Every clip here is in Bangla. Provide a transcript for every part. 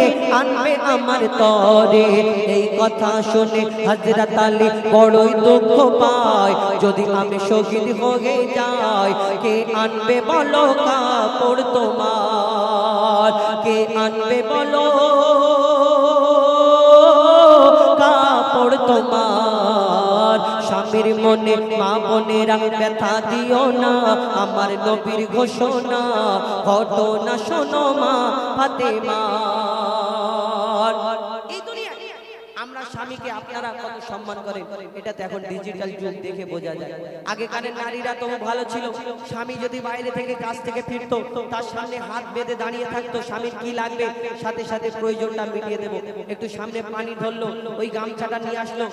কিনে আনবে আমার তরে। এই কথা শুনে হজরত আলী বড়ই দুঃখ পায়। যদি আমি শহীদ হয়ে যাই, কে আনবে বলো কাপড় তোমার? কে আনবে বলো কাপড় তোমার? স্বামীর মনে মা বোনেরা ব্যথা দিও না, আমার নবীর ঘোষণা। ঘটনা শোনো মা ফাতেমা। এই দুনিয়া আমরা স্বামীকে আপনারা কত সম্মান করেন? এটা তো এখন ডিজিটাল যুগ, দেখে বোঝা যায়। আগেকারের নারীরা তো ভালো ছিল। স্বামী যদি বাইরে থেকে কাজ থেকে ফিরতো, তার সামনে হাত বেঁধে দাঁড়িয়ে থাকতো, স্বামীর কি লাগবে? সাথে সাথে প্রয়োজনটা মিটিয়ে দেবো। একটু সামনে পানি ধরলো ওই গামছাটা নিয়ে আসলো,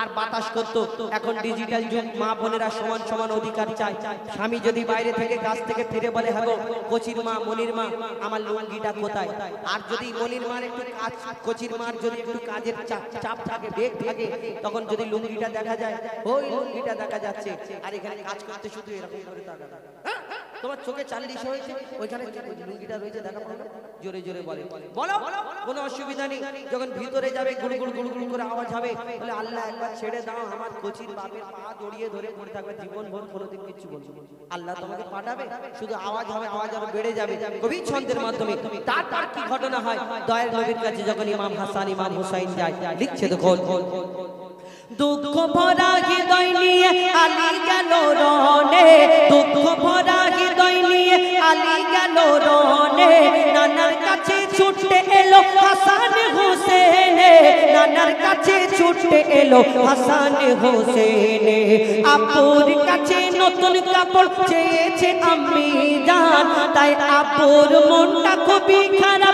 আর বাতাস করতো। এখন ডিজিটাল যুগ, মা বোনেরা সমান সমান অধিকার চায়। স্বামী যদি বাইরে থেকে কাজ থেকে ফিরে বলে হ্যাঁ কচির মা, মনির মা, আমার লুঙ্গিটা কোথায়? আর যদি মনির মার একটু কাজ, কচির মার যদি একটু কাজের চাপ চাপ থাকে বেগ থাকে তখন যদি লুঙ্গিটা দেখা যায়, ওই লুঙ্গিটা দেখা যাচ্ছে, আর এখানে কাজ করতে শুধু এরকম করে তাকাবে হ্যাঁ? তোমার চোখে চাল্লিশ হয়েছে, ওইখানে লুঙ্গিটা রয়েছে দেখা পাবে? জোরে জোরে বলে। বলো কোনো অসুবিধা নেই। যখন ভিতরে যাবে গুড়গুড় গুড়গুড় করে আওয়াজ হবে বলে আল্লাহ একবার ছেড়ে দাও আমার কচির বাপের পা জড়িয়ে ধরে পড়ে থাকবে জীবন ভর কোনোদিন কিছু বলব আল্লাহ তোমাকে পাঠাবে শুধু আওয়াজ হবে আওয়াজ আরও বেড়ে যাবে। কবি ছন্দের মাধ্যমে তারপর কি ঘটনা হয়? দয়ের নবীর কাছে যখন ইমাম হাসান ইমাম হুসাইন যায় লিখছে দেখো দুঃখ ভরা হৃদয় নিয়ে আলী গেল রনে দুঃখ ভরা হৃদয় নিয়ে আলী গেল রনে নানার কাছে ছুটে এলো হাসান হোসেনে। নানার কাছে ছুটে এলো হাসান হোসেনে। আপুর কাছে নতুন কাপড় চেয়েছে আমি জান তাই আপুর মনটা খুবই খারাপ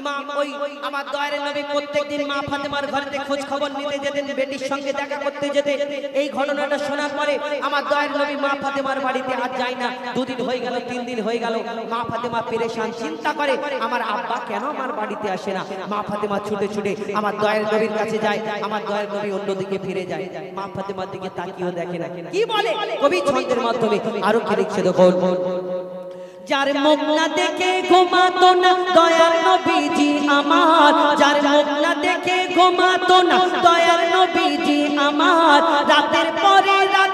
ইমাম, ওই আমার দয়ারের নবী প্রত্যেকদিন মা ফাতেমার ঘরেতে খোঁজ খবর নিতে যেতেন, বেটির সঙ্গে দেখা করতে যেতে এই ঘটনাটা শোনার পরে আমার দয়ার নবী মা ফাতেমার বাড়িতে আজ যায় না। দুদিন হয়ে গেল, তিন দিন হয়ে গেল, মা ফাতেমা পেরেশান, চিন্তা করে আমার আব্বা কেন আমার বাড়িতে আসে না? মা ফাতেমা ছুটে ছুটে আমার দয়ার নবীর কাছে যায়, আমার দয়ার নবী অন্যদিকে ফিরে যায়। মা ফাতেমার দিকে তাকিয়েও দেখে না। কি বলে? কবি ছন্দের মাধ্যমে আরও কি লিখছে দেখো যার মুখ না দেখে ঘুমাতো না, দয়ার নবীজি আমার। যার মুখ না দেখে ঘুমাতো না, দয়ার নবীজি আমার। রাতের পরে রাত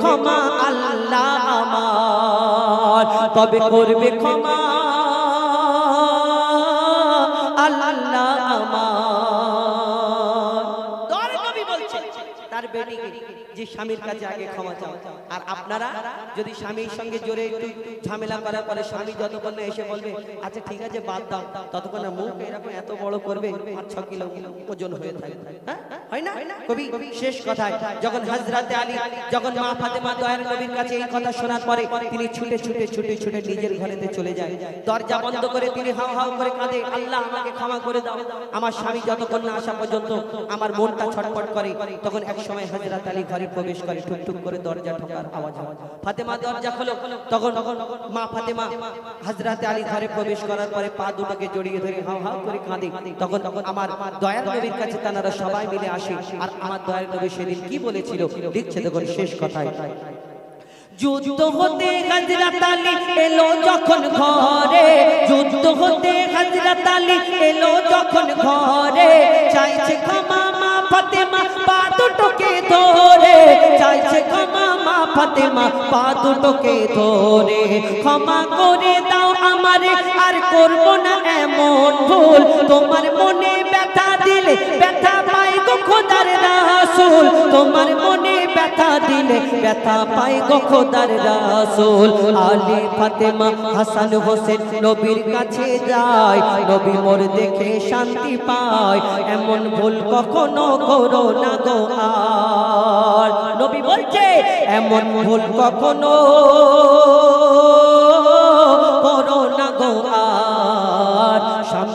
ক্ষমা আল্লাহ আমার। তবে করবে ক্ষমা আল্লাহ যে স্বামীর কাছে আগে ক্ষমা চাও। আর আপনারা যদি স্বামীর সঙ্গে জোরে একটু ঝামেলা করার পরে স্বামী যতক্ষণ না এসে বলবে আচ্ছা ঠিক আছে বাদ দাও। ততক্ষণ না মুখ এরকম এত বড় করবে পাঁচ ছ কিলো ওজন হয়ে থাকে হ্যাঁ? হয়? না? কবি শেষ কথায় যখন হজরতে আলী যখন মা ফাতেমা দয়ার নবীর কাছে এই কথা শোনার পরে তিনি ছুটে ছুটে ছুটে ছুটে নিজের ঘরেতে চলে যায়। দরজা বন্ধ করে তিনি হাও হাও করে কাঁদে আল্লাহ আমাকে ক্ষমা করে দাও আমার স্বামী যতক্ষণ না আসা পর্যন্ত আমার মনটা ছটফট করে তখন এক সময় হজরত আলী ঘরে প্রবেশ করে টুক করে দরজা ঠোকার আওয়াজ ফাতেমা দরজা খোলো। তখন তখন মা ফাতেমা হজরত আলী ঘরে প্রবেশ করার পরে পা দুটোকে জড়িয়ে ধরে হাও হাও করে কাঁদে। তখন তখন আমার দয়ার নবীর কাছে তারা সবাই মিলে আসে। আর আমার দয়ার নবী সেদিন কি বলেছিল লিখছে দেখুন শেষ কথায়। যুদ্ধ হতে হজরত আলী এলো যখন ঘরে। যুদ্ধ হতে হজরত আলী এলো যখন ঘরে। চাইছে ক্ষমা মা ফাতেমা ধরে চাইছে ক্ষমা মা ফাতেমা, পা দুটোকে ধরে। ক্ষমা করে দাও আমারে, আর করব না এমন ভুল। তোমার মনে ব্যথা দিলে ব্যথা রাসূল, তোমার মনে ব্যথা দিলে ব্যথা পাই গো খোদার রাসূল। আলী, ফাতেমা, হাসান, হোসেন নবীর কাছে যায়, নবী মোর দেখে শান্তি পায়। এমন ভুল কখনো করো না গো আর। নবী বলছে, এমন ভুল কখনো করো না গো আর।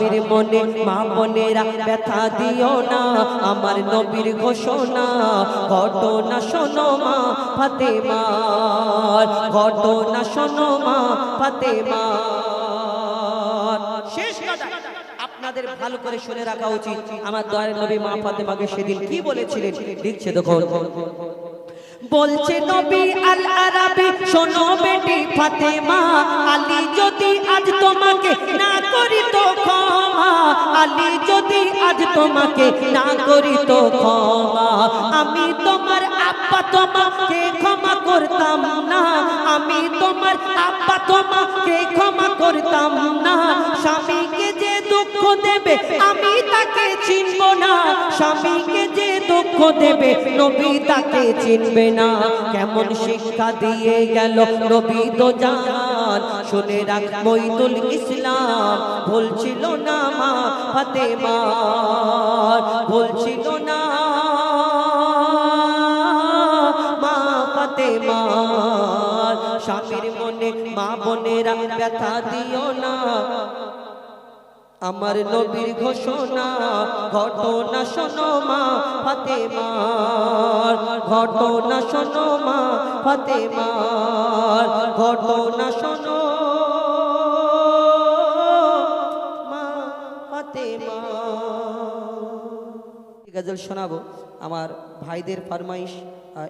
স্বামীর মনে, মা বোনেরা ব্যথা দিও না। আমার নবীর ঘোষণা, ঘটনা শোনো মা ফাতেমার ঘটনা শোনো মা ফাতেমার শেষ কথা, আপনাদের ভালো করে শুনে রাখা উচিত। আমার দয়ার নবী মা ফাতেমাকে সেদিন কি বলেছিলেন? লিখছে দেখুন বলছে নবী আল আরাবি শোনো বেটি ফাতেমা, আলী যদি আজ তোমাকে না করি তো ক্ষমা, আলী যদি আজ তোমাকে না করি তো ক্ষমা, আমি তোমার আব্বা তোমাকে ক্ষমা করতাম না, আমি তোমার আব্বা তোমাকে ক্ষমা করতাম না, স্বামীকে যে দুঃখ দেবে, আমি তাকে চিনব না। স্বামীকে যে দুঃখ দেবে, নবী তাকে চিনবে না। কেমন শিক্ষা দিয়ে গেল নবী তো জান। শুনে রাখ মইদুল ইসলাম ভুলছিল না মা ফাতেমা। বলছিল না মা স্বামীর মনে, মা বোনেরা ব্যথা দিও না। আমার নবীর ঘোষণা, ঘটনা শোনো মা ফাতেমার ঘটনা শোনো মা ফাতেমার ঘটনা শোনো মা গজল শোনাবো, আমার ভাইদের ফরমাইশ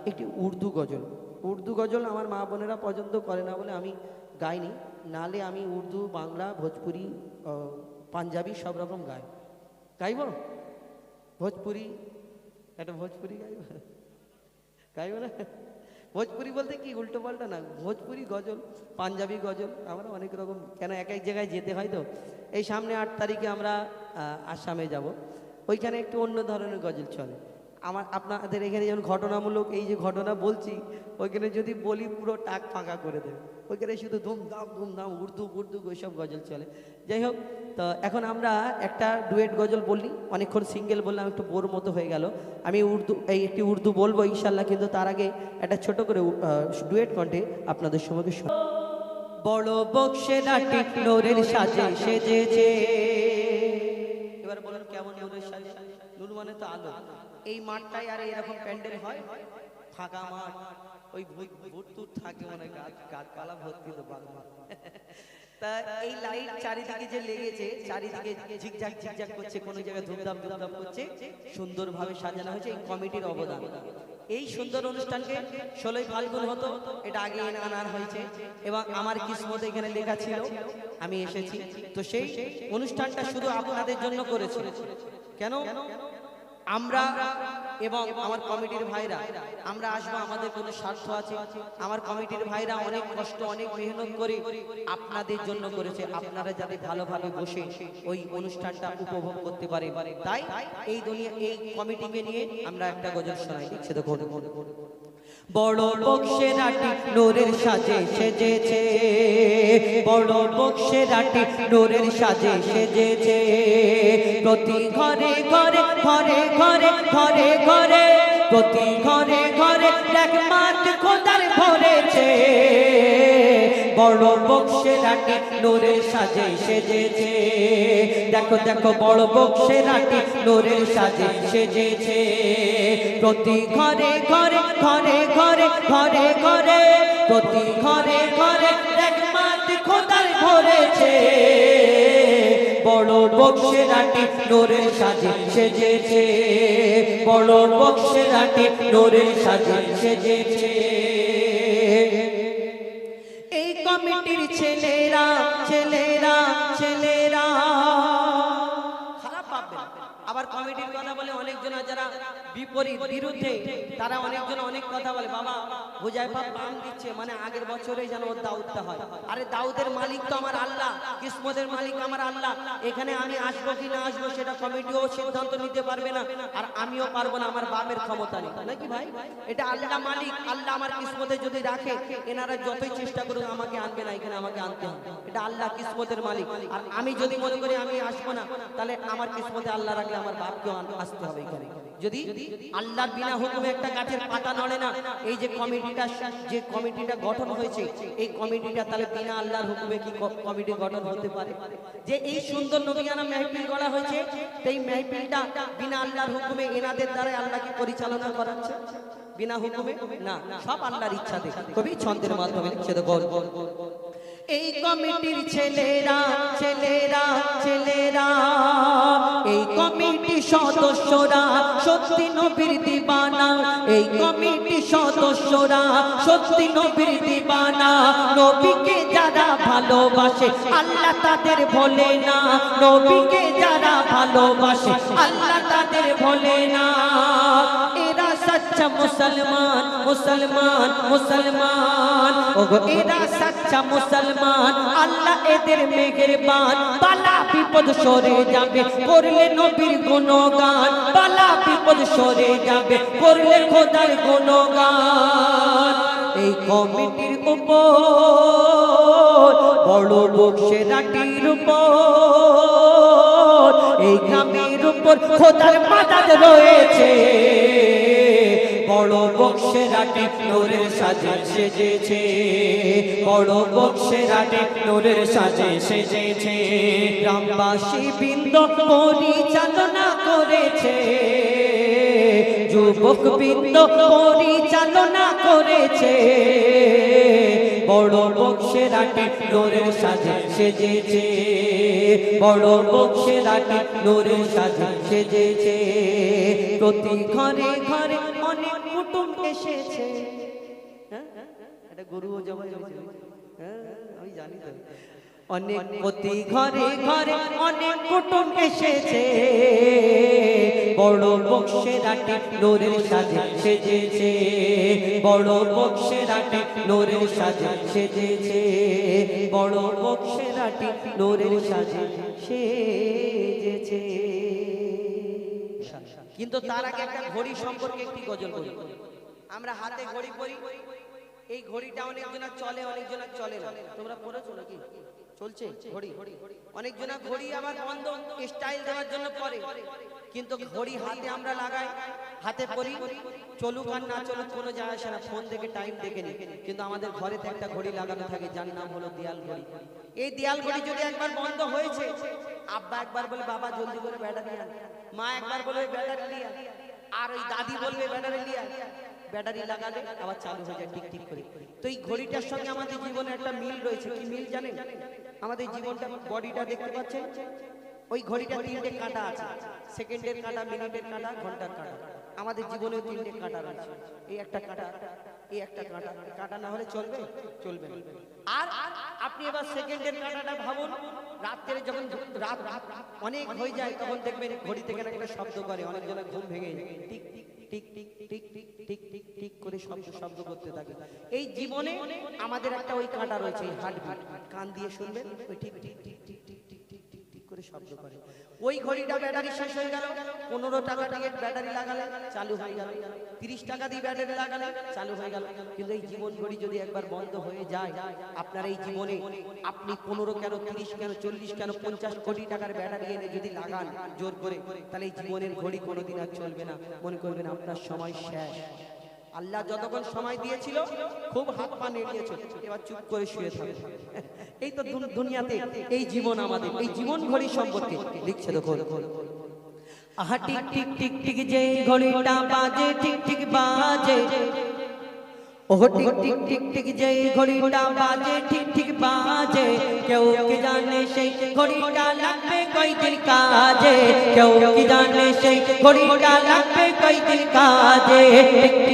একটি উর্দু গজল। উর্দু গজল আমার মা বোনেরা পছন্দ করে না বলে আমি গাইনি। নালে আমি উর্দু, বাংলা, ভোজপুরি পাঞ্জাবি সব রকম গাই গাইব? ভোজপুরি? একটা ভোজপুরি গাইব? গাইব না? ভোজপুরি বলতে কি, উল্টো পাল্টা না। ভোজপুরি গজল, পাঞ্জাবি গজল, আমরা অনেক রকম, কেন এক এক জায়গায় যেতে হয় তো? এই সামনে আট তারিখে আমরা আসামে যাব। ওইখানে একটু অন্য ধরনের গজল চলে। আমার, আপনাদের এখানে যেমন ঘটনামূলক এই যে ঘটনা বলছি, ওইখানে যদি বলি পুরো টাক ফাঁকা করে দেবে। ওইখানে শুধু ধুমধাম ধুমধাম উর্দু উর্দু ওইসব গজল চলে। যাই হোক তো এখন আমরা একটা ডুয়েট গজল বললি অনেকক্ষণ সিঙ্গেল বললাম একটু বোর মতো হয়ে গেল। আমি উর্দু এই একটি উর্দু বলব ইনশাল্লাহ কিন্তু তার আগে একটা ছোট করে ডুয়েট কণ্ঠে আপনাদের শুন। বড় বক্সে নাটি নোরের সাজে সেজেছে। এবার বলেন কেমন নোরের সাজে? নুন মানে তো আলো। এই মাঠটাই আর এরকম প্যান্ডেল হয়? ফাঁকা মাঠ। ওই টুত থাকে মনে গাছ গাছপালা ভর্তি তো বাংলা তা এই লাইট চারিদিকে যে লেগেছে, চারিদিকে ঝিকঝাক ঝিকঝাক করছে, কোনো জায়গায় ধুমধাম ধুমধাম করছে, সুন্দরভাবে সাজানো হয়েছে এই কমিটির অবদান। এই সুন্দর অনুষ্ঠানকে ষোলোই ফাল্গুন হতো, এটা আগে এনে আনার হয়েছে, এবং আমার কিসমত এখানে লেখা ছিল, আমি এসেছি। তো সেই অনুষ্ঠানটা শুধু আপনাদের জন্য করেছে। কেন? আমরা এবং আমার কমিটির ভাইরা, আমরা আসব, আমাদের কোনো স্বার্থ আছে। আমার কমিটির ভাইরা অনেক কষ্ট, অনেক মেহনত করে আপনাদের জন্য করেছে। আপনারা যাতে ভালোভাবে বসে ওই অনুষ্ঠানটা উপভোগ করতে পারে। তাই এই দুনিয়া, এই কমিটিকে নিয়ে আমরা একটা গজল শোনাই। দিচ্ছে দেখুন। বড় বক্সে রাটি নোরের সাজে সেজেছে। বড় বক্সে রাটি নোরের সাজে সেজেছে। প্রতি ঘরে ঘরে ঘরে ঘরে ঘরে ঘরে, প্রতি ঘরে ঘরে মাঠ খোদার ভরেছে। বড় বক্সে রাটি নোরের সাজে সেজেছে। দেখো দেখো, বড় বক্সে রাটি নোরের সাজে সেজেছে। প্রতি ঘরে ঘরে ঘরে ঘরে ঘরে ঘরে, প্রতি ঘরে ঘরে দেখ বড় বক্সে রাটি নোরে সাজে সেজেছে। বড় বক্সে রাটি নোরে সাজে সেজেছে। এই কমিটির ছেলেরা ছেলেরা কমিটির কথা বলে অনেকজন যারা বিপরীত, বিরুদ্ধে, তারা অনেকজন অনেক কথা বলে, বাবা, হুজাইফা পাম দিচ্ছে মানে আগের বছরেই যেন ওর দাউদটা হয়। আরে দাউদের মালিক তো আমার আল্লাহ, কিসমতের মালিক আমার আল্লাহ, এখানে আমি আসব কি না আসব সেটা কমিটিও সিদ্ধান্ত নিতে পারবে না, আর আমিও পারব না, আমার বাপের ক্ষমতা নেই। নাকি ভাই? এটা আল্লাহ মালিক, আল্লাহ আমার কিসমতে যদি রাখে, এনারা যতই চেষ্টা করুক আমাকে আনবে না, এখানে আমাকে আনতে হবে। এটা আল্লাহ কিসমতের মালিক, আর আমি যদি মনে করি আমি আসব না, তাহলে আমার কিসমতে আল্লাহ রাখলে আমার বাপকেও আসতে হবে এখানে। যদি আল্লাহর বিনা হুকুমে একটা গাছের পাতা নড়ে না, এই যে কমিটিটা যে কমিটিটা গঠন হয়েছে, এই কমিটিটা তাহলে বিনা আল্লাহর হুকুমে কি কমিটি গঠন হতে পারে? যে এই সুন্দর নবীয়ানা মেহফিল করা হয়েছে এই মেহফিলটা বিনা আল্লাহর হুকুমে এনাদের দ্বারা আল্লাহকে পরিচালনা করাচ্ছে বিনা হুকুমে? না, সব আল্লাহর ইচ্ছাতে। কবি ছন্দের মাধ্যমে লিখছে দেখো এই কমিটির ছেলেরা ছেলেরা ছেলেরা, এই কমিটি সদস্যরা সত্যি নবীর দিবানা, এই কমিটি সদস্যরা সত্যি নবীর দিবানা। নবীকে যারা ভালোবাসে, আল্লাহ তাদের ভোলে না। নবীকে যারা ভালোবাসে, আল্লাহ তাদের ভোলে না। সচ্চা মুসলমান মুসলমান মুসলমান। ওগো, এরা সচ্চা মুসলমান। আল্লাহ এদের মেহেরবান। বালা বিপদ সরে যাবে, করলে নবীর গুণগান। বালা বিপদ সরে যাবে, করলে খোদার গুণগান। এই কমিটির উপর বড় বক্সেরাটির উপর। এই গ্রামের উপর খোদার মাদাদ রয়েছে। বড় বক্সেরাটি নোরের সাজে সেজেছে। বড় বক্সেরাটি নোরের সাজে সেজেছে। গ্রামবাসী বৃন্দ পরিচালনা করেছে। যুবক বৃন্দ পরিচালনা করেছে। বড় বক্সেরাটি নোরের সাজে সেজেছে। বড় বক্সেরাটি নোরের সাজে সেজেছে। প্রতি ঘরে ঘরে এসেছে। হ্যাঁ? গরুও জবাই হ্যাঁ আমি জানি তো। অনেক প্রতি ঘরে ঘরে অনেক কুটুম এসেছে। বড় বক্সেরাটি নোরের সাজে সেজেছে। বড় বক্সেরাটি নোরের সাজে সেজেছে। বড় বক্সেরাটি নোরের সাজে সেজেছে। কিন্তু তার আগে একটা ঘড়ি সম্পর্কে একটি গজল বলি আমরা হাতে ঘড়ি পরি। এই ঘড়িটা অনেকজনের চলে অনেকজনের চলে না। তোমরা পড়েছো নাকি? চলছে ঘড়ি? অনেকজনের ঘড়ি আবার বন্ধ স্টাইল দেওয়ার জন্য পরে। কিন্তু ঘড়ি হাতে আমরা লাগাই, হাতে পরি। চলুক আর না চলুক, কোনো যায় আসে না। ফোন থেকে টাইম দেখে নি কিন্তু আমাদের ঘরেতে একটা ঘড়ি লাগানো থাকে, যার নাম হলো দেয়াল ঘড়ি। এই দেয়াল ঘড়ি যদি একবার বন্ধ হয়েছে, আব্বা একবার বলে, বাবা, জলদি করে ব্যাটারি মা একবার বলে ব্যাটারি আর ওই দাদি বলবে ব্যাটারি ব্যাটারি লাগালে আবার চালু হয়ে যায় টিক টিক করে। তো এই ঘড়িটার সঙ্গে আমাদের জীবনে একটা মিল রয়েছে, কি মিল জানেন? আমাদের জীবনটা বডিটা দেখতে পাচ্ছেন? ওই ঘড়িটা তিনটে কাঁটা আছে। সেকেন্ডের কাঁটা, মিনিটের কাঁটা, ঘণ্টার কাঁটা। আমাদের জীবনে তিনটে কাঁটা রয়েছে। এই একটা কাঁটা এই হয়ে জীবনে আমাদের একটা ওই কাঁটা রয়েছে হার্টবিট কান দিয়ে শুনবেন ওই tick tick tick tick tick tick tick tick করে শব্দ করে ওই ঘড়িটা ব্যাটারি শেষ হয়ে গেল, পনেরো টাকা দিয়ে ব্যাটারি লাগালে চালু হয়ে গেল, তিরিশ টাকা দিয়ে ব্যাটারি লাগালে চালু হয়ে গেল। কিন্তু এই জীবন ঘড়ি যদি একবার বন্ধ হয়ে যায়, আপনার এই জীবনে আপনি পনেরো কেন, তিরিশ কেন, চল্লিশ কেন, পঞ্চাশ কোটি টাকার ব্যাটারি এনে যদি লাগান জোর করে, তাহলে এই জীবনের ঘড়ি কোনোদিন আর চলবে না। মনে করবেন আপনার সময় শেষ। আল্লাহ যতক্ষণ সময় দিয়েছিল, খুব হাত পা নেড়িয়েছে এবার চুপ করে শুয়ে থাকে। এই তো দুনিয়াতে এই জীবন আমাদের, এই জীবন ঘড়ি সম্পর্কে লিখছে দেখো আহা, টিক টিক টিক টিক, যে ঘড়িটা বাজে ঠিক ঠিক বাজে। ও টিক টিক টিক টিক, যে ঘড়িটা বাজে ঠিক ঠিক বাজে। কেউ কি জানে সেই ঘড়িটা লাগবে কই দিন কাজে? কেউ কি জানে সেই ঘড়িটা লাগবে কই দিন কাজে টিক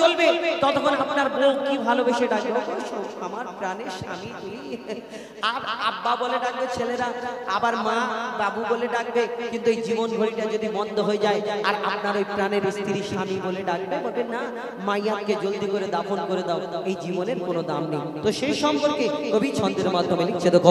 চলবে? ততক্ষণ আপনার বউ কি ভালোবেসে ডাকবে? আমার প্রাণের স্বামী তুই আর আব্বা বলে ডাকবে, ছেলেরা। আবার মা, বাবু বলে ডাকবে। কিন্তু এই জীবন ঘড়িটা যদি বন্ধ হয়ে যায়, আর আপনার ওই প্রাণের স্ত্রী স্বামী বলে ডাকবে বলবে না, মাইয়াকে জলদি করে দাফন করে দাও। এই জীবনের কোনো দাম নেই। তো সেই সম্পর্কে কবি ছন্দের মাধ্যমে লিখছে দেখো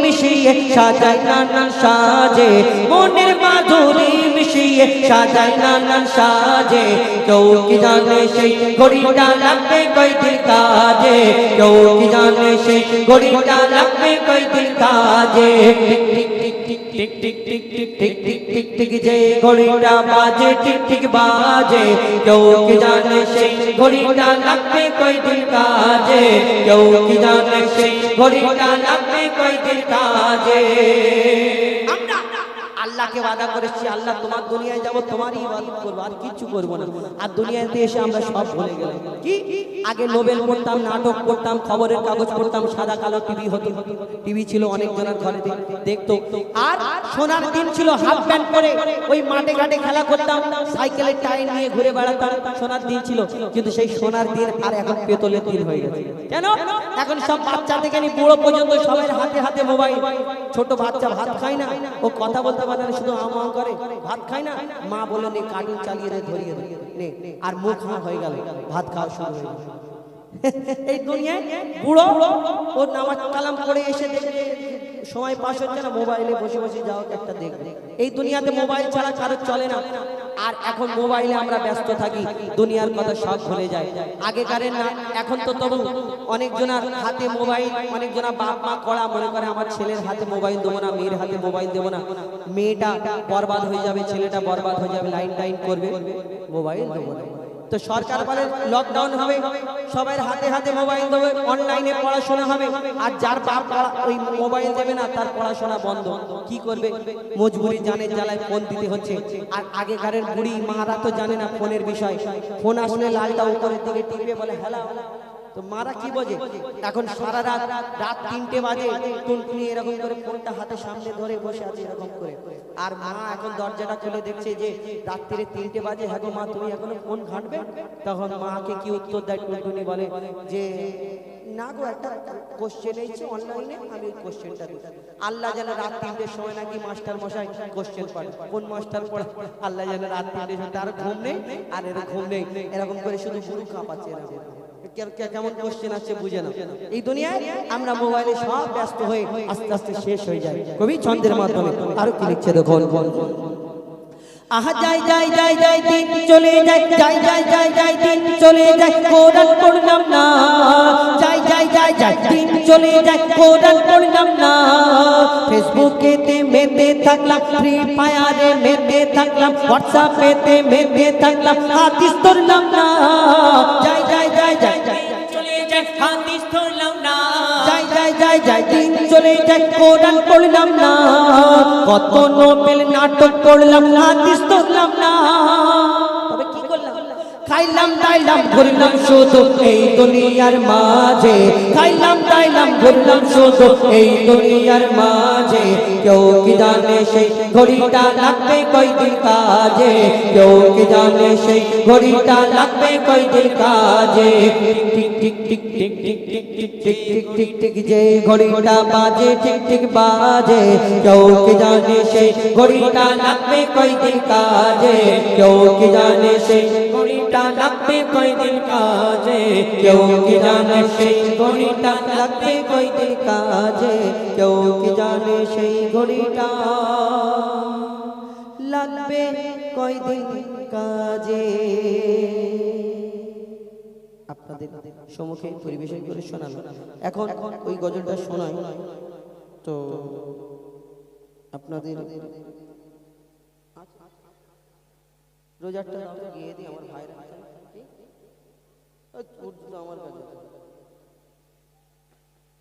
মিশিয়ে, সাজাই নানান সাজে। মনের মাধুরী মিশিয়ে, সাজাই নানান সাজে। কেউ কি জানে সেই ঘড়িটা লাগবে কয়দিন কাজে? কেউ কি জানে সেই ঘড়িটা লাগবে কয়দিন কাজে? ঠিক ঠিক ঠিক tick tick tick tick tick tick tick tick tick যে ঘড়িটা বাজে, টিক টিক বাজে। কেউ কি জানে সেই ঘড়িটা লাগবে কয়দিন কাজে? কেউ কি জানে সেই ঘড়িটা লাগবে কয়দিন কাজে? আমরা আল্লাহকে ওয়াদা করেছি, আল্লাহ তোমার দুনিয়ায় যাব, তোমারই ইবাদত করব, আর কিছু করব না। আর দুনিয়াতে এসে আমরা সব ভুলে গেলাম। কি? আগে নোবেল পড়তাম, নাটক পড়তাম, খবরের কাগজ পড়তাম, সাদা কালো টিভি হতো। টিভি ছিল অনেক জনের ঘরে দেখতো। আর সোনার দিন ছিল হাফ প্যান্ট পরে ওই মাঠে ঘাটে খেলা করতাম, সাইকেলের টায়ার নিয়ে ঘুরে বেড়াতাম, সোনার দিন ছিল। কিন্তু সেই সোনার দিন আর এখন পেতলের দিন হয়ে গেছে। কেন? এখন সব বাচ্চা থেকে নিয়ে বুড়ো পর্যন্ত সবাই হাতে হাতে মোবাইল। ছোট বাচ্চা ভাত খায় না, ও কথা বলতে পারে না শুধু আমা করে, ভাত খায় না? মা বলে নে, কার্টুন চালিয়ে রে ধরিয়ে দে। নে, আর মুখ হাঁ হয়ে গেল, ভাত খাওয়া শুরু হয়ে গেল। এই দুনিয়ায় বুড়ো ও নামাজ কালাম করে এসে সময় পাস হচ্ছে না, মোবাইলে বসে বসে যাও, একটা দেখ এই দুনিয়াতে মোবাইল ছাড়া কারও চলে না। আর এখন মোবাইলে আমরা ব্যস্ত থাকি, দুনিয়ার কথা সব ভুলে যায়। আগেকারের না, এখন তো তবু অনেকজনার হাতে মোবাইল, অনেকজনা বাপ মা কড়া, মনে করে আমার ছেলের হাতে মোবাইল দেবো না, মেয়ের হাতে মোবাইল দেবো না। মেয়েটা বরবাদ হয়ে যাবে, ছেলেটা বরবাদ হয়ে যাবে, লাইন টাইন করবে, মোবাইল দেবো না। তো সরকার বলে লকডাউন হবে। সবাই হাতে হাতে মোবাইল দেবে অনলাইনে পড়াশোনা হবে। আর যার বাপ ওই মোবাইল দেবে না, তার পড়াশোনা বন্ধ। কি করবে? মজবুরি জানে জ্বালায় ফোন দিতে হচ্ছে। আর আগেকারের বুড়ি মারা তো জানে না ফোনের বিষয়। ফোন আসলে লালটা উপরের দিকে টিপে বলে হ্যালো মারা কি বোঝে এখন সারা রাত রাত তিনটে বাজে, টুনটুনি এরকম করে ফোনটা হাতে সামনে ধরে বসে আছে এরকম করে। আর মা এখন দরজাটা খুলে দেখছে যে রাত্রিরে তিনটে বাজে। হ্যাঁ মা, তুমি এখনও ফোন ঘাটবে? তখন মাকে কি উত্তর দেয় টুনটুনি বলে যে, না গো, একটা কোশ্চেন এইছে অনলাইনে আমি ওই কোশ্চেনটা আল্লাহ যেন রাত তিনটের সময় নাকি মাস্টার মশাই কোশ্চেন পড়ে। কোন মাস্টার পড়ে? আল্লাহ যেন রাত তিনটের সময়, তার ঘুম নেই আর এর ঘুম নেই। এরকম করে শুধু শুরু কাঁপাচ্ছে এরকম। কেমন কোশ্চেন আছে বুঝে না এই দুনিয়ায় আমরা মোবাইলে সব ব্যস্ত হয়ে আস্তে আস্তে শেষ হয়ে যায় কবি ছন্দের মাধ্যমে আরও কি লিখছে দেখুন আহা যাই যাই যাই যাই দিন চলে যায় যাই যাই যাই যাই দিন চলে যায় কোরআন পড়লাম না যাই যাই যাই যাই দিন চলে যায় কোরআন পড়লাম না ফেসবুকেতে মেতে থাকলাম ফ্রি ফায়ারে মেতে থাকলাম হোয়াটসঅ্যাপেতে মেতে থাকলাম হাদিস ধরলাম না যাই যাই যাই যাই যাই চলে হাদিস ধরলাম না। যাই যাই যাই যাই দিন চলে যাই কোরআন পড়লাম না। কত নোবেল নাটক করলাম হাদিস ধরলাম না। খাইলাম দাইলাম ঘুরলাম শুধু এই দুনিয়ার মাঝে খাইলাম দাইলাম ঘুরলাম শুধু এই দুনিয়ার মাঝে কেউ কি জানে সেই ঘড়িটা লাগবে কয়দিন কাজে কেউ কি জানে সেই ঘড়িটা লাগবে কয়দিন কাজে tick tick tick tick tick tick tick tick tick tick tick যে ঘড়িটা বাজে ঠিক ঠিক বাজে কেউ কি জানে সেই ঘড়িটা লাগবে কয়দিন কাজে কেউ কি জানে সেই ঘড়িটা লাগবে কয়দিন কাজে? কেউ কি জানে সেই ঘড়িটা লাগবে কয়দিন কাজে? কেউ কি জানে সেই ঘড়িটা লাগবে কয়দিন কাজে? আপনাদের সম্মুখে পরিবেশন করে শোনালো এখন ওই গজলটা শোনায় তো আপনাদের রোজারটা গিয়ে দিই, আমার ভাইয়ের আমার কাছে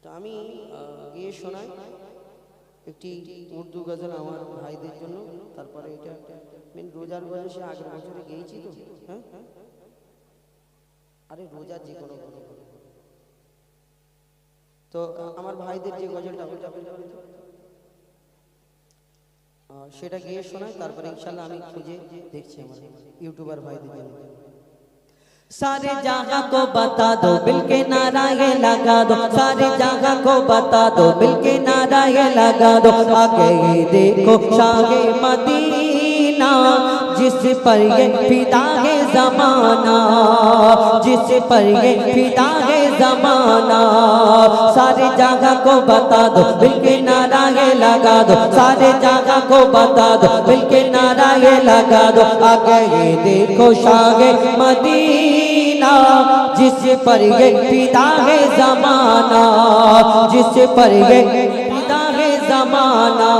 তা আমি গিয়ে শোনাই একটি উর্দু গজল আমার ভাইদের জন্য। তারপরে এটা মেন রোজার বয়সে আগের বছরে গিয়েছি তো হ্যাঁ? আরে যে কোনো তো আমার ভাইদের যে গজলটা সেটা গিয়ে শোনাই, তারপরে ইনশাল্লাহ আমি খুঁজে দেখছি আমার ইউটিউবার ভাইদের জন্য। سارے جگہ کو بتا دو، بل کے نعرہ یہ لگا دو۔ سارے جگہ کو بتا دو، بل کے نعرہ یہ لگا دو۔ آگے دیکھو شاہ مدینہ، جس پر یہ پیدا ہے زمانہ۔ جس پر یہ پیدا ہے زمانہ۔ سارے جگہ کو بتا دو، بل کے لگا دو، سارے جاگا کو بتا دو، مل کے نعرہ یہ لگا دو، آگے یہ دیکھو شاہ مدینہ، جس پر یہ پیدا ہے زمانہ، جس پر یہ پیدا ہے زمانہ۔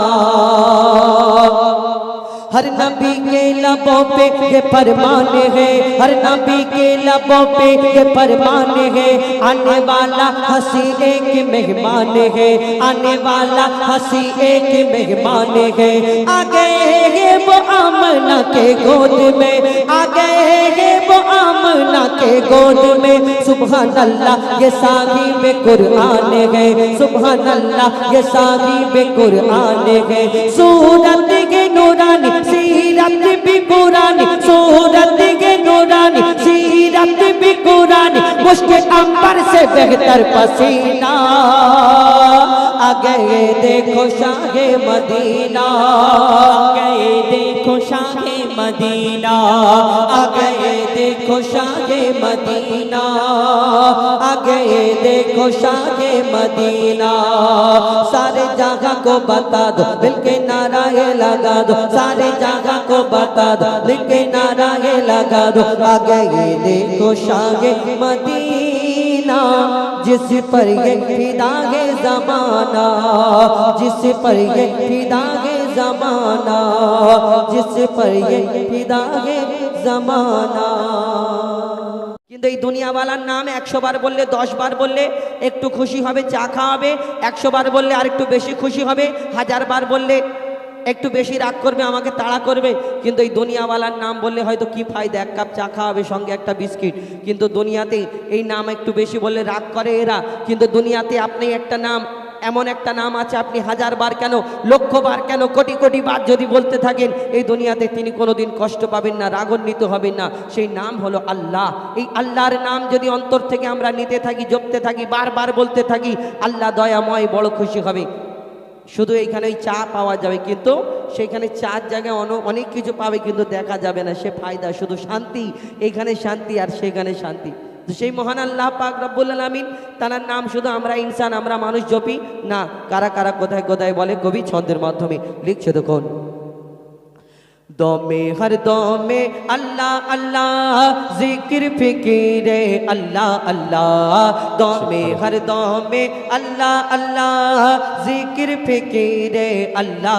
ہر نبی کے لبوں پہ یہ فرمانے ہیں ہر نبی کے لبوں پہ یہ فرمانے ہیں آنے والا حسینے ایک مہمان ہے، آنے والا حسینے ایک مہمان ہے۔ آگئے ہیں وہ آمنہ کے گود میں گود میں سبحان اللہ یہ ساقی میں قرآن گئے سبحان اللہ یہ ساقی میں قرآن گئے سورت کے نورانی، سیرت بھی قرآنی سورت کے نورانی، سیرت بھی قرآنی مشک امبر سے بہتر پسینہ۔ گئے دیکھو شاہ مدینہ گئے دیکھو شاہ مدینہ آ گئے دیکھو شاہ مدینہ آ گئے دیکھو شاہ مدینہ۔ سارے جگہ کو بتا دو، دل کے نعرہ لگا دو۔ سارے جاگہ کو بتا دو، دل کے نعرہ لگا دو۔ آ گئے دیکھو شاہ مدینہ، جس پر یہ فدا ہے मदीना जिस पर ये फिदा है जमाना जिस पर ये फिदा है जमाना जिस पर ये फिदा है जमाना কিন্তু এই দুনিয়াওয়ালার নাম একশো বার বললে দশ বার বললে একটু খুশি হবে চা খাওয়াবে একশো বার বললে আর একটু বেশি খুশি হবে হাজার বার বললে একটু বেশি রাগ করবে, আমাকে তাড়া করবে। কিন্তু এই দুনিয়াওয়ালার নাম বললে হয়তো কি ফায়দা? এক কাপ চা খাওয়াবে, সঙ্গে একটা বিস্কিট। কিন্তু দুনিয়াতে এই নাম একটু বেশি বললে রাগ করে এরা। কিন্তু দুনিয়াতে আপনি একটা নাম, এমন একটা নাম আছে, আপনি হাজার বার কেন, লক্ষ বার কেন, কোটি কোটি বার যদি বলতে থাকেন, এই দুনিয়াতে তিনি কোনোদিন কষ্ট পাবেন না, রাগান্বিত হবেন না। সেই নাম হলো আল্লাহ। এই আল্লাহর নাম যদি অন্তর থেকে আমরা নিতে থাকি, জপতে থাকি, বারবার বলতে থাকি, আল্লাহ দয়াময় বড় খুশি হবে। শুধু এইখানে ওই চা পাওয়া যাবে, কিন্তু সেখানে চার জায়গায় অনেক কিছু পাবে, কিন্তু দেখা যাবে না, সে ফায়দা, শুধু শান্তি এখানে শান্তি আর সেখানে শান্তি। তো সেই মহান আল্লাহ পাক রব্বুল আমিন তার নাম শুধু আমরা ইনসান, আমরা মানুষ জপি, না, কারা কারা, কোথায় কোথায় বলে, কবি ছন্দের মাধ্যমে লিখছে দেখুন। দমে হর দমে আল্লাহ আল্লাহ জিকির ফিকিরে আল্লাহ আল্লাহ দমে হর দমে আল্লাহ আল্লাহ জিকির ফিকিরে আল্লাহ।